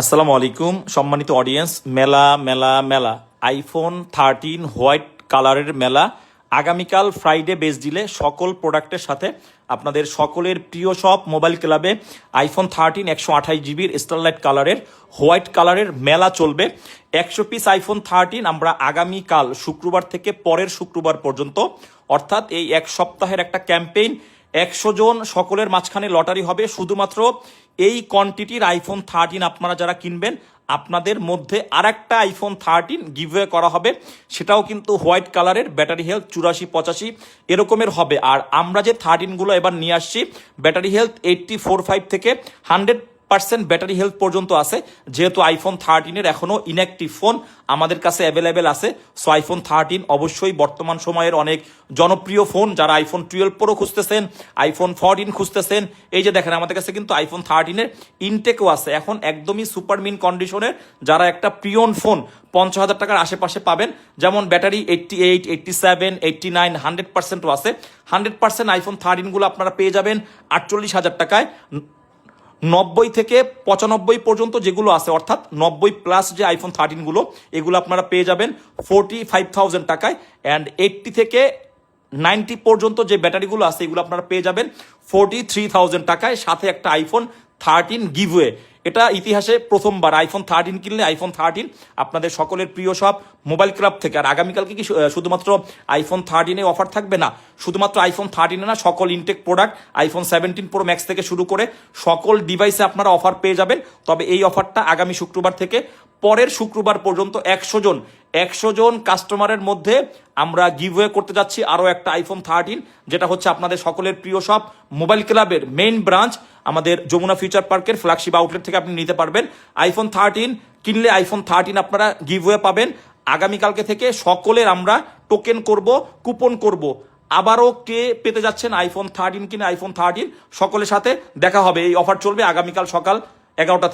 আসসালামু আলাইকুম, সম্মানিত অডিয়েন্স মেলা মেলা মেলা। আইফোন থার্টিন হোয়াইট কালারের মেলা। আগামীকাল ফ্রাইডে বেস দিলে সকল প্রোডাক্টের সাথে আপনাদের সকলের প্রিয় সব মোবাইল ক্লাবে আইফোন থার্টিন একশো আঠাশ জিবির স্টারলাইট কালারের হোয়াইট কালারের মেলা চলবে। একশো পিস আইফোন থার্টিন আমরা আগামীকাল শুক্রবার থেকে পরের শুক্রবার পর্যন্ত, অর্থাৎ এই এক সপ্তাহের একটা ক্যাম্পেইন একশো জন সকলের মাঝখানে লটারি হবে। শুধুমাত্র এই কোয়ান্টিটির আইফোন থার্টিন আপনারা যারা কিনবেন, আপনাদের মধ্যে আর একটা আইফোন থার্টিন গিভওয়ে করা হবে। সেটাও কিন্তু হোয়াইট কালারের, ব্যাটারি হেলথ চুরাশি পঁচাশি এরকমের হবে। আর আমরা যে থার্টিনগুলো এবার নিয়ে আসছি, battery health eighty four five থেকে হান্ড্রেড পার্সেন্ট ব্যাটারি হেলথ পর্যন্ত আছে। যেহেতু আইফোন থার্টিনের এখনও ইনঅ্যাক্টিভ ফোন আমাদের কাছে অ্যাভেলেবেল আছে। সো আইফোন থার্টিন অবশ্যই বর্তমান সময়ের অনেক জনপ্রিয় ফোন যারা আইফোন টুয়েলভ প্রো খুঁজতেছেন আইফোন ফোরটিন খুঁজতেছেন। এই যে দেখেন, আমাদের কাছে কিন্তু আইফোন থার্টিনের ইনটেকও আছে। এখন একদমই সুপার মিন কন্ডিশনের যারা একটা প্রিয়ন ফোন পঞ্চাশ হাজার টাকার আশেপাশে পাবেন। যেমন battery eighty eight eighty seven eighty nine hundred পার্সেন্টও আছে। হান্ড্রেড পার্সেন্ট আইফোন থার্টিনগুলো আপনারা পেয়ে যাবেন আটচল্লিশ হাজার টাকায়। নব্বই থেকে পঁচানব্বই পর্যন্ত যেগুলো আছে, অর্থাৎ নব্বই প্লাস যে আইফোন থার্টিনগুলো এগুলো আপনারা পেয়ে যাবেন ফোরটি ফাইভ থাউজেন্ড টাকায় অ্যান্ড এইটটি থেকে নাইনটি পর্যন্ত যে ব্যাটারিগুলো আছে, এগুলো আপনারা পেয়ে যাবেন ফোরটি থ্রি থাউজেন্ড টাকায়। সাথে একটা আইফোন থার্টিন গিভওয়ে এটা ইতিহাসে প্রথমবার আইফোন থার্টিন কিনলে আইফোন থার্টিন আপনাদের সকলের প্রিয় সব মোবাইল ক্লাব থেকে। আর আগামীকালকে কি শুধুমাত্র আইফোন থার্টিনে অফার থাকবে? না, শুধুমাত্র আইফোন থার্টিনে না, সকল Intech product iPhone seventeen pro max থেকে শুরু করে সকল ডিভাইসে আপনারা অফার পেয়ে যাবেন। তবে এই অফারটা আগামী শুক্রবার থেকে পরের শুক্রবার পর্যন্ত একশো জন একশো জন কাস্টমারের মধ্যে আমরা গিভওয়ে করতে যাচ্ছি আরও একটা আইফোন থার্টিন যেটা হচ্ছে আপনাদের সকলের প্রিয় সব মোবাইল ক্লাবের মেইন ব্রাঞ্চ আমাদের যমুনা ফিউচার পার্কের ফ্ল্যাগশিপ আউটলেট থেকে আপনি নিতে পারবেন। আইফোন থার্টিন কিনলে আইফোন থার্টিন আপনারা গিভওয়ে পাবেন। আগামীকালকে থেকে সকলের আমরা টোকেন করব কুপন করব। আবারও কে পেতে যাচ্ছেন আইফোন থার্টিন কিনে আইফোন থার্টিন সকলের সাথে দেখা হবে। এই অফার চলবে আগামীকাল সকাল এগারোটা